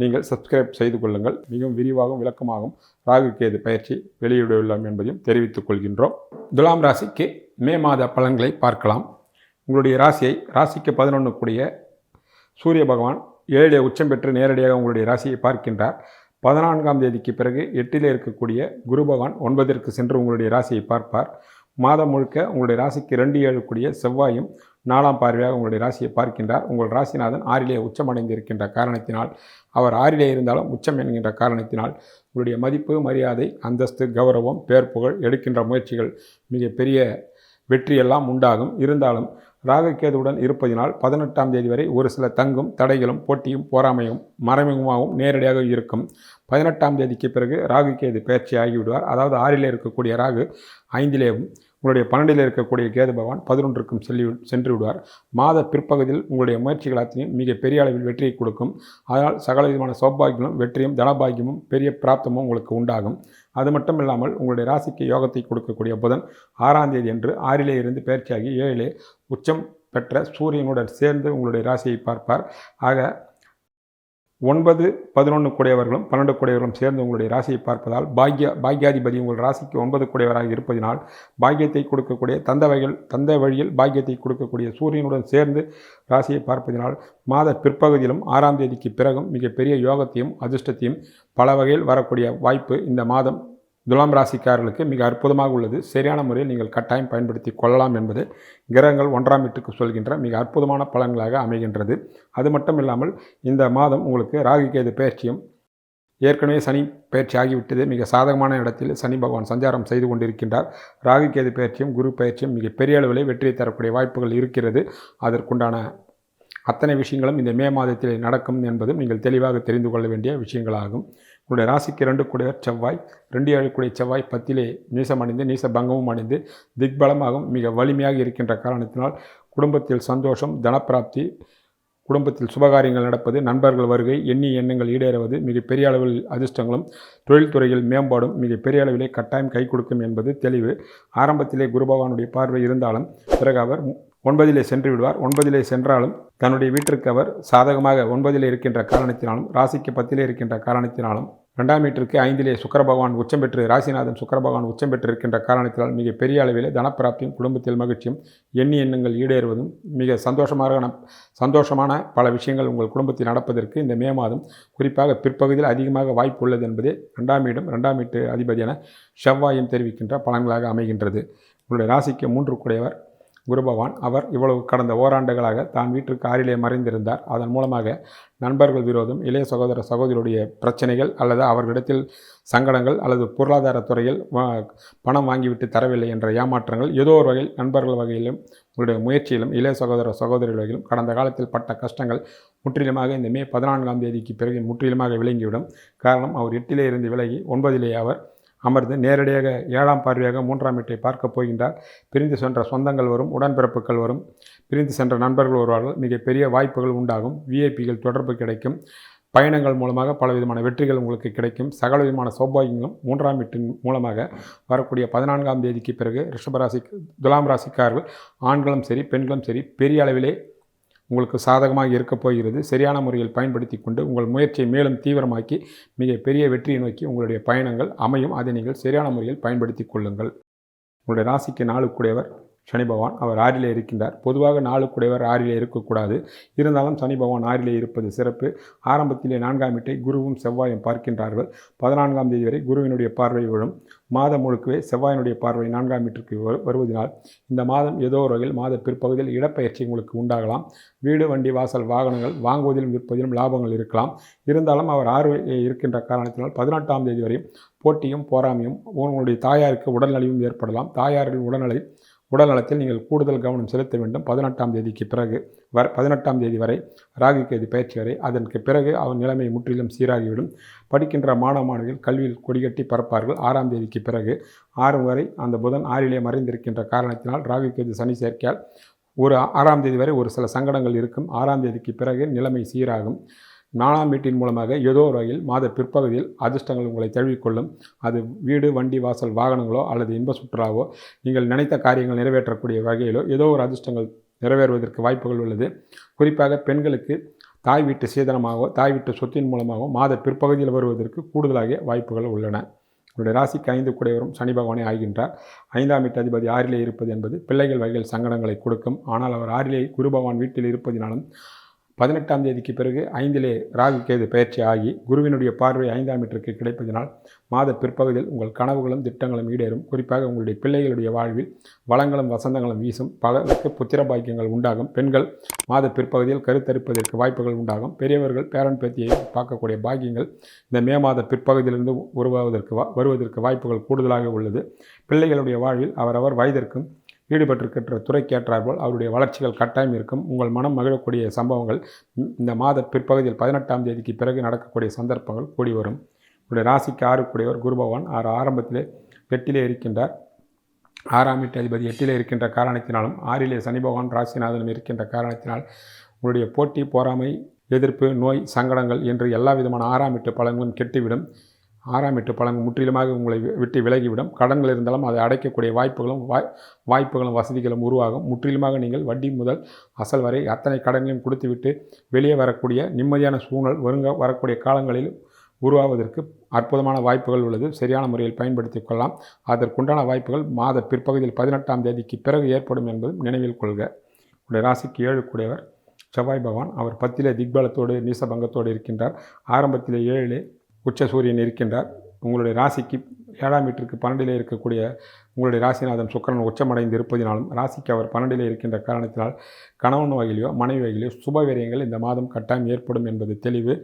நீங்கள் சப்ஸ்கிரைப் செய்து கொள்ளுங்கள். மிகவும் விரிவாகவும் விளக்கமாகவும் ராகு கேது பயிற்சி வெளியிடவுள்ளோம் என்பதையும் தெரிவித்துக் கொள்கின்றோம். துலாம் ராசிக்கு மே மாத பலன்களை பார்க்கலாம். உங்களுடைய ராசியை ராசிக்கு பதினொன்று கூடிய சூரிய பகவான் ஏழிலே உச்சம் பெற்று நேரடியாக உங்களுடைய ராசியை பார்க்கின்றார். பதினான்காம் தேதிக்கு பிறகு எட்டிலே இருக்கக்கூடிய குரு பகவான் ஒன்பதிற்கு சென்று உங்களுடைய ராசியை பார்ப்பார். மாதம் முழுக்க உங்களுடைய ராசிக்கு ரெண்டு ஏழு கூடிய செவ்வாயும் நாலாம் பார்வையாக உங்களுடைய ராசியை பார்க்கின்றார். உங்கள் ராசிநாதன் ஆறிலே உச்சமடைந்து இருக்கின்ற காரணத்தினால் அவர் ஆறிலே இருந்தாலும் உச்சம் என்கின்ற காரணத்தினால் உங்களுடைய மதிப்பு மரியாதை அந்தஸ்து கௌரவம் பேர் புகழ் எடுக்கின்ற முயற்சிகள் மிகப்பெரிய வெற்றியெல்லாம் உண்டாகும். இருந்தாலும் ராகுகேதுவுடன் இருப்பதினால் பதினெட்டாம் தேதி வரை ஒரு சில தங்கும் தடைகளும் போட்டியும் போராமையும் மறைமுகமாகவும் நேரடியாக இருக்கும். பதினெட்டாம் தேதிக்கு பிறகு ராகுகேது பயிற்சி ஆகிவிடுவார் அதாவது ஆறிலே இருக்கக்கூடிய ராகு ஐந்திலேயும் உங்களுடைய பன்னெண்டில் இருக்கக்கூடிய கேது பகவான் பதினொன்றுக்கும் செல்லி சென்று விடுவார். மாத பிற்பகுதியில் உங்களுடைய முயற்சிகள் அத்தனையும் மிக பெரிய அளவில் வெற்றியை கொடுக்கும். அதனால் சகல விதமான சௌபாகியங்களும் வெற்றியும் தனபாகியமும் பெரிய பிராப்தமும் உங்களுக்கு உண்டாகும். அது மட்டும் இல்லாமல் உங்களுடைய ராசிக்கு யோகத்தை கொடுக்கக்கூடிய புதன் ஆறாம் தேதி என்று ஆறிலே இருந்து பயிற்சியாகி ஏழிலே உச்சம் பெற்ற சூரியனுடன் சேர்ந்து உங்களுடைய ராசியை பார்ப்பார். ஆக ஒன்பது பதினொன்று கூடையவர்களும் பன்னெண்டு கூடையவர்களும் சேர்ந்து உங்களுடைய ராசியை பார்ப்பதால் பாக்ய பாக்யாதிபதி உங்கள் ராசிக்கு ஒன்பது கூடையவராக இருப்பதினால் பாக்கியத்தை கொடுக்கக்கூடிய தந்த வகையில் தந்த வழியில் பாக்கியத்தை கொடுக்கக்கூடிய சூரியனுடன் சேர்ந்து ராசியை பார்ப்பதினால் மாத பிற்பகுதியிலும் ஆறாம் தேதிக்கு பிறகும் மிகப்பெரிய யோகத்தையும் அதிர்ஷ்டத்தையும் பல வகையில் வரக்கூடிய வாய்ப்பு இந்த மாதம் துலாம் ராசிக்காரர்களுக்கு மிக அற்புதமாக உள்ளது. சரியான முறையில் நீங்கள் கட்டாயம் பயன்படுத்தி கொள்ளலாம் என்பது கிரகங்கள் ஒன்றாம் வீட்டுக்கு சொல்கின்ற மிக அற்புதமான பலன்களாக அமைகின்றது. அது மட்டும் இல்லாமல் இந்த மாதம் உங்களுக்கு ராகுகேது பயிற்சியும் ஏற்கனவே சனி பயிற்சி ஆகிவிட்டது. மிக சாதகமான இடத்தில் சனி பகவான் சஞ்சாரம் செய்து கொண்டிருக்கின்றார். ராகுகேது பயிற்சியும் குரு பயிற்சியும் மிக பெரிய அளவில் வெற்றியை தரக்கூடிய வாய்ப்புகள் இருக்கிறது. அதற்குண்டான அத்தனை விஷயங்களும் இந்த மே மாதத்தில் நடக்கும் என்பதும் நீங்கள் தெளிவாக தெரிந்து கொள்ள வேண்டிய விஷயங்களாகும். உங்களுடைய ராசிக்கு இரண்டு கூடிய செவ்வாய் ரெண்டு ஏழு கூடிய செவ்வாய் பத்திலே நீசம் அடைந்து நீச பங்கமும் அடைந்து திக்பலமாகவும் மிக வலிமையாக இருக்கின்ற காரணத்தினால் குடும்பத்தில் சந்தோஷம் தனப்பிராப்தி குடும்பத்தில் சுபகாரியங்கள் நடப்பது நண்பர்கள் வருகை எண்ணி எண்ணங்கள் ஈடேறுவது மிக பெரிய அளவில் அதிர்ஷ்டங்களும் தொழில்துறையில் மேம்பாடும் மிக பெரிய அளவிலே கட்டாயம் கை கொடுக்கும் என்பது தெளிவு. ஆரம்பத்திலே குருபகவானுடைய பார்வை இருந்தாலும் பிறகு அவர் ஒன்பதிலே சென்று விடுவார். ஒன்பதிலே சென்றாலும் தன்னுடைய வீட்டிற்கு அவர் சாதகமாக ஒன்பதிலே இருக்கின்ற காரணத்தினாலும் ராசிக்கு பத்திலே இருக்கின்ற காரணத்தினாலும் ரெண்டாம் வீட்டிற்கு ஐந்திலே சுக்கர பகவான் உச்சம் பெற்று ராசிநாதன் சுக்கர பகவான் உச்சம் பெற்று இருக்கின்ற காரணத்தினால் மிக பெரிய அளவிலே தனப்பிராப்தியும் குடும்பத்தில் மகிழ்ச்சியும் எண்ணி எண்ணங்கள் ஈடேறுவதும் மிக சந்தோஷமான சந்தோஷமான பல விஷயங்கள் உங்கள் குடும்பத்தில் நடப்பதற்கு இந்த மே மாதம் குறிப்பாக பிற்பகுதியில் அதிகமாக வாய்ப்பு உள்ளது என்பதே ரெண்டாம் வீடும் ரெண்டாம் வீட்டு அதிபதியான செவ்வாயும் தெரிவிக்கின்ற பலன்களாக அமைகின்றது. உங்களுடைய ராசிக்கு மூன்று கூடையவர் குருபவான். அவர் இவ்வளவு கடந்த ஓராண்டுகளாக தான் வீட்டு காரிலே மறைந்திருந்தார். அதன் மூலமாக நண்பர்கள் விரோதம் இளைய சகோதர சகோதரியுடைய பிரச்சனைகள் அல்லது அவர்களிடத்தில் சங்கடங்கள் அல்லது பொருளாதார துறையில் பணம் வாங்கிவிட்டு தரவில்லை என்ற ஏமாற்றங்கள் ஏதோ ஒரு வகையில் நண்பர்கள் வகையிலும் உங்களுடைய முயற்சியிலும் இளைய சகோதர சகோதரிகள் வகையிலும் கடந்த காலத்தில் பட்ட கஷ்டங்கள் முற்றிலுமாக இந்த மே பதினான்காம் தேதிக்கு பிறகு முற்றிலுமாக விளங்கிவிடும். காரணம் அவர் எட்டிலே இருந்து விலகி ஒன்பதிலே அவர் அமர்ந்து நேரடியாக ஏழாம் பார்வையாக மூன்றாம் வீட்டை பார்க்கப் போகின்றார். பிரிந்து சென்ற சொந்தங்கள் வரும் உடன்பிறப்புகள் வரும். பிரிந்து சென்ற நண்பர்கள் வருவார்கள். மிக பெரிய வாய்ப்புகள் உண்டாகும். விஐபிகள் தொடர்பு கிடைக்கும். பயணங்கள் மூலமாக பலவிதமான வெற்றிகள் உங்களுக்கு கிடைக்கும். சகல விதமான சௌபாகியங்களும் மூன்றாம் வீட்டின் மூலமாக வரக்கூடிய பதினான்காம் தேதிக்கு பிறகு ரிஷபராசி துலாம் ராசிக்காரர்கள் ஆண்களும் சரி பெண்களும் சரி பெரிய அளவிலே உங்களுக்கு சாதகமாக இருக்கப் போகிறது. சரியான முறையில் பயன்படுத்தி கொண்டு உங்கள் முயற்சியை மேலும் தீவிரமாக்கி மிக பெரிய வெற்றியை நோக்கி உங்களுடைய பயணங்கள் அமையும். அதை நீங்கள் சரியான முறையில் பயன்படுத்தி கொள்ளுங்கள். உங்களுடைய ராசிக்கு நாலு சனி பகவான். அவர் ஆறிலே இருக்கின்றார். பொதுவாக நாளுக்குடையவர் ஆறிலே இருக்கக்கூடாது. இருந்தாலும் சனி பகவான் ஆறிலே இருப்பது சிறப்பு. ஆரம்பத்திலே நான்காம் வீட்டை குருவும் செவ்வாயும் பார்க்கின்றார்கள். பதினான்காம் தேதி வரை குருவினுடைய பார்வை விழும். மாதம் முழுக்கவே செவ்வாயினுடைய பார்வை நான்காம் வீட்டிற்கு வருவதனால் இந்த மாதம் ஏதோ ஒரு வகையில் மாத பிற்பகுதியில் இடப்பெயர்ச்சி உங்களுக்கு உண்டாகலாம். வீடு வண்டி வாசல் வாகனங்கள் வாங்குவதிலும் விற்பதிலும் லாபங்கள் இருக்கலாம். இருந்தாலும் அவர் ஆறு இருக்கின்ற காரணத்தினால் பதினெட்டாம் தேதி வரை போட்டியும் போராமையும் உங்களுடைய தாயாருக்கு உடல்நலிவும் ஏற்படலாம். தாயாரின் உடல்நிலை உடல் நலத்தில் நீங்கள் கூடுதல் கவனம் செலுத்த வேண்டும். பதினெட்டாம் தேதிக்கு பிறகு வர பதினெட்டாம் தேதி வரை ராகு கேது பயிற்சி வரை அதற்கு பிறகு அவன் நிலைமை முற்றிலும் சீராகிவிடும். படிக்கின்ற மாணவ மாணவிகள் கல்வியில் கொடிகட்டி பறப்பார்கள். ஆறாம் தேதிக்கு பிறகு ஆறு வரை அந்த புதன் ஆறிலே மறைந்திருக்கின்ற காரணத்தினால் ராகு கேது சனி சேர்க்கையால் ஒரு ஆறாம் தேதி வரை ஒரு சில சங்கடங்கள் இருக்கும். ஆறாம் தேதிக்கு பிறகு நிலைமை சீராகும். நாலாம் வீட்டின் மூலமாக ஏதோ ஒரு வகையில் மாத பிற்பகுதியில் அதிர்ஷ்டங்கள் உங்களை தழுவிக்கொள்ளும். அது வீடு வண்டி வாசல் வாகனங்களோ அல்லது இன்ப சுற்றுலாவோ நீங்கள் நினைத்த காரியங்கள் நிறைவேற்றக்கூடிய வகையிலோ ஏதோ ஒரு அதிர்ஷ்டங்கள் நிறைவேறுவதற்கு வாய்ப்புகள் உள்ளது. குறிப்பாக பெண்களுக்கு தாய் வீட்டு சீதனமாகவோ தாய் வீட்டு சொத்தின் மூலமாகவோ மாத பிற்பகுதியில் வருவதற்கு கூடுதலாக வாய்ப்புகள் உள்ளன. உங்களுடைய ராசிக்கு ஐந்து குடைவரும் சனி பகவானே ஆகின்றார். ஐந்தாம் வீட்டு அதிபதி ஆறிலே இருப்பது என்பது பிள்ளைகள் வகையில் சங்கடங்களை கொடுக்கும். ஆனால் அவர் ஆறிலே குரு பகவான் வீட்டில் இருப்பதினாலும் பதினெட்டாம் தேதிக்கு பிறகு ஐந்திலே ராகு கேது பயிற்சி ஆகி குருவினுடைய பார்வை ஐந்தாம் மீட்டருக்கு கிடைப்பதனால் மாத பிற்பகுதியில் உங்கள் கனவுகளும் திட்டங்களும் ஈடேறும். குறிப்பாக உங்களுடைய பிள்ளைகளுடைய வாழ்வில் வளங்களும் வசந்தங்களும் வீசும். பலருக்கு புத்திர பாக்கியங்கள் உண்டாகும். பெண்கள் மாத பிற்பகுதியில் கருத்தரிப்பதற்கு வாய்ப்புகள் உண்டாகும். பெரியவர்கள் பேரன் பேத்தியை பார்க்கக்கூடிய பாக்கியங்கள் இந்த மே மாத பிற்பகுதியிலிருந்து உருவாவதற்கு வருவதற்கு வாய்ப்புகள் கூடுதலாக உள்ளது. பிள்ளைகளுடைய வாழ்வில் அவரவர் வயதிற்கும் ஈடுபட்டிருக்கின்ற துறைக்கேற்றார்போல் அவருடைய வளர்ச்சிகள் கட்டாயம் இருக்கும். உங்கள் மனம் மகிழக்கூடிய சம்பவங்கள் இந்த மாத பிற்பகுதியில் பதினெட்டாம் தேதிக்கு பிறகு நடக்கக்கூடிய சந்தர்ப்பங்கள் கூடி வரும். உங்களுடைய ராசிக்கு ஆறுக்குடையவர் குரு பகவான் ஆறு ஆரம்பத்திலே எட்டிலே இருக்கின்றார். ஆறாம் வீட்டு அதிபதி எட்டிலே இருக்கின்ற காரணத்தினாலும் ஆறிலே சனி பகவான் ராசிநாதனும் இருக்கின்ற காரணத்தினால் உங்களுடைய போட்டி போராமை எதிர்ப்பு நோய் சங்கடங்கள் என்று எல்லா விதமான ஆறாம் வீட்டு பலன்களும் கெட்டுவிடும். ஆறாம் எட்டு பலன் முற்றிலுமாக உங்களை விட்டு விலகிவிடும். கடன்கள் இருந்தாலும் அதை அடைக்கக்கூடிய வாய்ப்புகளும் வாய் வாய்ப்புகளும் வசதிகளும் உருவாகும். முற்றிலுமாக நீங்கள் வட்டி முதல் அசல் வரை அத்தனை கடன்களையும் கொடுத்துவிட்டு வெளியே வரக்கூடிய நிம்மதியான சூழல் வருங்க வரக்கூடிய காலங்களில் உருவாவதற்கு அற்புதமான வாய்ப்புகள் உள்ளது. சரியான முறையில் பயன்படுத்தி கொள்ளலாம். அதற்குண்டான வாய்ப்புகள் மாத பிற்பகுதியில் பதினெட்டாம் தேதிக்கு பிறகு ஏற்படும் என்பதும் நினைவில் கொள்க. உடைய ராசிக்கு ஏழு கூடியவர் செவ்வாய் பகவான். அவர் பத்திலே திக்பலத்தோடு நீசபங்கத்தோடு இருக்கின்றார். ஆரம்பத்திலே ஏழிலே உச்ச சூரியன் இருக்கின்றார். உங்களுடைய ராசிக்கு ஏழாம் வீட்டிற்கு பன்னெண்டிலே இருக்கக்கூடிய உங்களுடைய ராசிநாதன் சுக்கரன் உச்சமடைந்து இருப்பதினாலும் ராசிக்கு அவர் பன்னெண்டிலே இருக்கின்ற காரணத்தினால் கணவன் வகையிலையோ மனைவி வகையிலையோ சுபவிரயங்கள் இந்த மாதம் கட்டாயம் ஏற்படும் என்பது தெளிவு.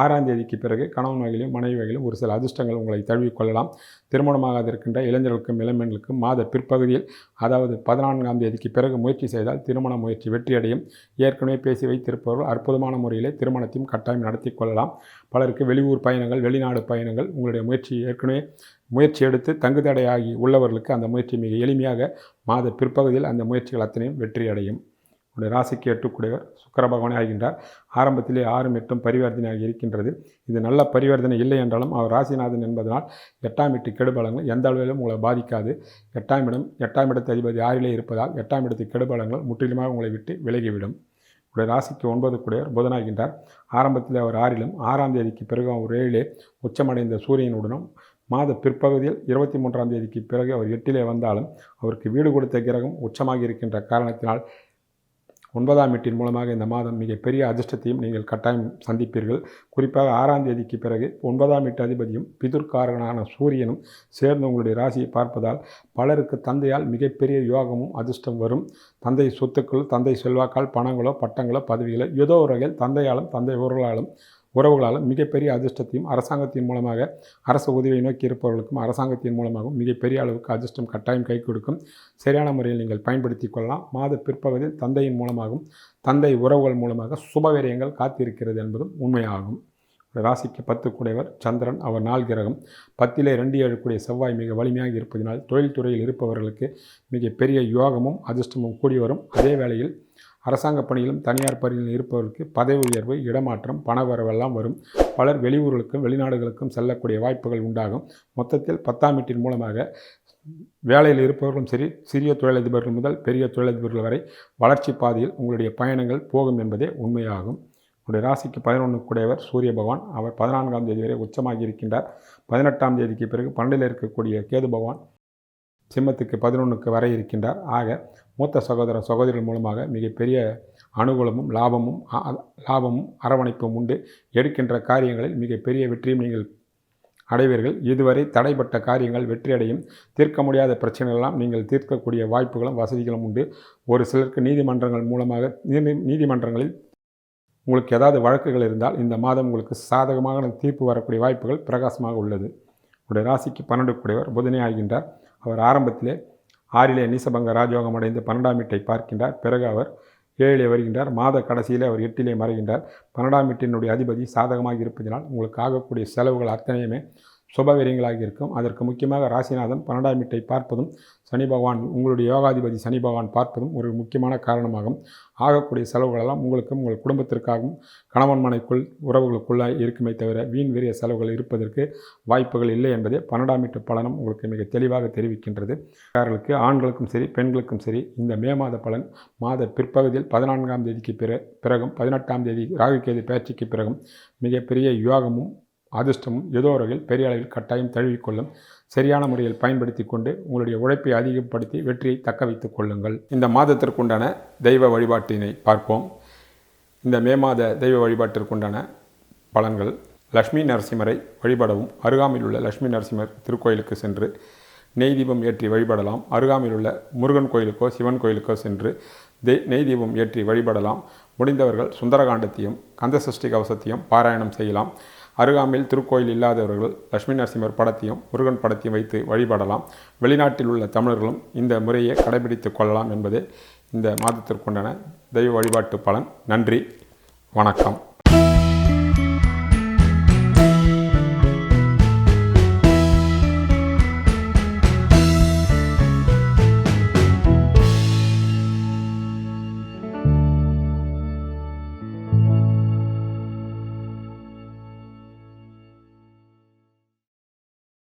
ஆறாம் தேதிக்கு பிறகு கணவன் வகையிலும் மனைவி வகையிலும் ஒரு சில அதிர்ஷ்டங்கள் உங்களை தழுவிக்கொள்ளலாம். திருமணமாகாது இருக்கின்ற இளைஞர்களுக்கும் இளம்பெண்களுக்கும் மாத பிற்பகுதியில் அதாவது பதினான்காம் தேதிக்கு பிறகு முயற்சி செய்தால் திருமண முயற்சி வெற்றியடையும். ஏற்கனவே பேசி வைத்திருப்பவர்கள் அற்புதமான முறையிலே திருமணத்தையும் கட்டாயம் நடத்தி கொள்ளலாம் பலருக்கு வெளியூர் பயணங்கள் வெளிநாடு பயணங்கள் உங்களுடைய முயற்சி ஏற்கனவே முயற்சி எடுத்து தங்குதடையாகி உள்ளவர்களுக்கு அந்த முயற்சி மிக எளிமையாக மாத பிற்பகுதியில் அந்த முயற்சிகள் அத்தனையும் வெற்றியடையும். உடைய ராசிக்கு எட்டுக்குடையவர் சுக்கர பகவானே ஆகின்றார். ஆரம்பத்திலே ஆறும் எட்டும் பரிவர்த்தனையாக இருக்கின்றது. இது நல்ல பரிவர்த்தனை இல்லை என்றாலும் அவர் ராசிநாதன் என்பதனால் எட்டாம் எட்டு கெடுபலங்கள் எந்த அளவிலும் உங்களை பாதிக்காது. எட்டாம் இடம் எட்டாம் இடத்து அதிபதி ஆறிலே இருப்பதால் எட்டாம் இடத்து கெடுபலங்கள் முற்றிலுமாக உங்களை விட்டு விலகிவிடும். உடைய ராசிக்கு ஒன்பது கூடையவர் புதனாகின்றார். ஆரம்பத்தில் அவர் ஆறிலும் ஆறாம் தேதிக்கு பிறகு அவர் ஏழிலே உச்சமடைந்த சூரியனுடனும் மாத பிற்பகுதியில் இருபத்தி மூன்றாம் தேதிக்கு பிறகு அவர் எட்டிலே வந்தாலும் அவருக்கு வீடு கொடுத்த கிரகம் உச்சமாக இருக்கின்ற காரணத்தினால் ஒன்பதாம் வீட்டின் மூலமாக இந்த மாதம் மிகப்பெரிய அதிர்ஷ்டத்தையும் நீங்கள் கட்டாயம் சந்திப்பீர்கள். குறிப்பாக ஆறாம் தேதிக்கு பிறகு ஒன்பதாம் வீட்டு அதிபதியும் பிதுர்காரகனான சூரியனும் சேர்ந்து உங்களுடைய ராசியை பார்ப்பதால் பலருக்கு தந்தையால் மிகப்பெரிய யோகமும் அதிர்ஷ்டம் வரும். தந்தை சொத்துக்கள் தந்தை செல்வாக்கால் பணங்களோ பட்டங்களோ பதவிகளோ ஏதோ ஒரு வகையில் தந்தையாலும் தந்தை ஊர்களாலும் உறவுகளாலும் மிகப்பெரிய அதிர்ஷ்டத்தையும் அரசாங்கத்தின் மூலமாக அரசு உதவியை நோக்கி இருப்பவர்களுக்கும் அரசாங்கத்தின் மூலமாகவும் மிகப்பெரிய அளவுக்கு அதிர்ஷ்டம் கட்டாயம் கை கொடுக்கும். சரியான முறையில் நீங்கள் பயன்படுத்தி கொள்ளலாம். மாத பிற்பகுதியில் தந்தையின் மூலமாகவும் தந்தை உறவுகள் மூலமாக சுபவிரயங்கள் காத்திருக்கிறது என்பதும் உண்மையாகும். ராசிக்கு பத்து கூடையவர் சந்திரன் அவர் நாள் கிரகம். பத்திலே ரெண்டு ஏழு கூடிய செவ்வாய் மிக வலிமையாக இருப்பதனால் தொழில்துறையில் இருப்பவர்களுக்கு மிகப்பெரிய யோகமும் அதிர்ஷ்டமும் கூடி வரும். அதே வேளையில் அரசாங்க பணியிலும் தனியார் பணியிலும் இருப்பவர்களுக்கு பதவி உயர்வு இடமாற்றம் பணவரவெல்லாம் வரும். பலர் வெளியூர்களுக்கும் வெளிநாடுகளுக்கும் செல்லக்கூடிய வாய்ப்புகள் உண்டாகும். மொத்தத்தில் பத்தாம் வீட்டின் மூலமாக வேலையில் இருப்பவர்களும் சரி சிறிய தொழிலதிபர்கள் முதல் பெரிய தொழிலதிபர்கள் வரை வளர்ச்சி பாதையில் உங்களுடைய பயணங்கள் போகும் என்பதே உண்மையாகும். உங்களுடைய ராசிக்கு பதினொன்று கூடியவர் சூரிய பகவான். அவர் பதினான்காம் தேதி வரை உச்சமாகி இருக்கின்றார். பதினெட்டாம் தேதிக்கு பிறகு பன்னெண்டில் இருக்கக்கூடிய கேது பகவான் சிம்மத்துக்கு பதினொன்றுக்கு வரை இருக்கின்றார். ஆக மூத்த சகோதர சகோதரிகள் மூலமாக மிகப்பெரிய அனுகூலமும் லாபமும் லாபமும் அரவணைப்பும் உண்டு. எடுக்கின்ற காரியங்களில் மிகப்பெரிய வெற்றியும் நீங்கள் அடைவீர்கள். இதுவரை தடைப்பட்ட காரியங்கள் வெற்றியடையும். தீர்க்க முடியாத பிரச்சனைகளெல்லாம் நீங்கள் தீர்க்கக்கூடிய வாய்ப்புகளும் வசதிகளும் உண்டு. ஒரு சிலருக்கு நீதிமன்றங்கள் மூலமாக நீதிமன்றங்களில் உங்களுக்கு ஏதாவது வழக்குகள் இருந்தால் இந்த மாதம் உங்களுக்கு சாதகமாக தீர்ப்பு வரக்கூடிய வாய்ப்புகள் பிரகாசமாக உள்ளது. உடைய ராசிக்கு பன்னெண்டு கூடியவர் புதனே ஆகின்றார். அவர் ஆரம்பத்திலே ஆறிலே நீசபங்க ராஜயோகம் அடைந்து பன்னெண்டாம் வீட்டை பார்க்கின்றார். பிறகு அவர் ஏழிலே வருகின்றார். மாத கடைசியிலே அவர் எட்டிலே மறைகின்றார். பன்னெண்டாம் வீட்டினுடைய அதிபதி சாதகமாக இருப்பதினால் உங்களுக்கு ஆகக்கூடிய செலவுகள் அத்தனையுமே சுபவீரியங்களாக இருக்கும் அதற்கு முக்கியமாக ராசிநாதன் பன்னெண்டாம் வீட்டை பார்ப்பதும் சனி பகவான் உங்களுடைய யோகாதிபதி சனி பகவான் பார்ப்பதும் ஒரு முக்கியமான காரணமாகும். ஆகக்கூடிய செலவுகளெல்லாம் உங்களுக்கும் உங்கள் குடும்பத்திற்காகவும் கணவன் மனைக்குள் உறவுகளுக்குள்ளாக இருக்குமே தவிர வீண் வீரிய செலவுகள் இருப்பதற்கு வாய்ப்புகள் இல்லை என்பதே பன்னெண்டாம் வீட்டு பலனும் உங்களுக்கு மிக தெளிவாக தெரிவிக்கின்றது. அவர்களுக்கு ஆண்களுக்கும் சரி பெண்களுக்கும் சரி இந்த மே மாத பலன் மாத பிற்பகுதியில் பதினான்காம் தேதிக்கு பிற பிறகும் பதினெட்டாம் தேதி ராகுகேது பேச்சுக்கு பிறகும் மிகப்பெரிய யோகமும் அதிர்ஷ்டமும் ஏதோ வகையில் பெரிய அளவில் கட்டாயம் தழுவிக்கொள்ளும் சரியான முறையில் பயன்படுத்தி கொண்டு உங்களுடைய உழைப்பை அதிகப்படுத்தி வெற்றியை தக்க வைத்துக் கொள்ளுங்கள். இந்த மாதத்திற்குண்டான தெய்வ வழிபாட்டினை பார்ப்போம். இந்த மே மாத தெய்வ வழிபாட்டிற்குண்டான பலன்கள். லக்ஷ்மி நரசிம்மரை வழிபடவும். அருகாமையில் உள்ள லக்ஷ்மி நரசிம்மர் திருக்கோயிலுக்கு சென்று நெய் தீபம் ஏற்றி வழிபடலாம். அருகாமையில் உள்ள முருகன் கோயிலுக்கோ சிவன் கோயிலுக்கோ சென்று தே நெய் தீபம் ஏற்றி வழிபடலாம். முடிந்தவர்கள் சுந்தரகாண்டத்தையும் கந்தசஷ்டி கவசத்தையும் பாராயணம் செய்யலாம். அருகாமையில் திருக்கோயில் இல்லாதவர்கள் லட்சுமி நரசிம்மர் படத்தையும் முருகன் படத்தையும் வைத்து வழிபடலாம். வெளிநாட்டில் உள்ள தமிழர்களும் இந்த முறையை கடைபிடித்து கொள்ளலாம் என்பதே இந்த மாதத்திற்குண்டான தெய்வ வழிபாட்டு பலன். நன்றி. வணக்கம்.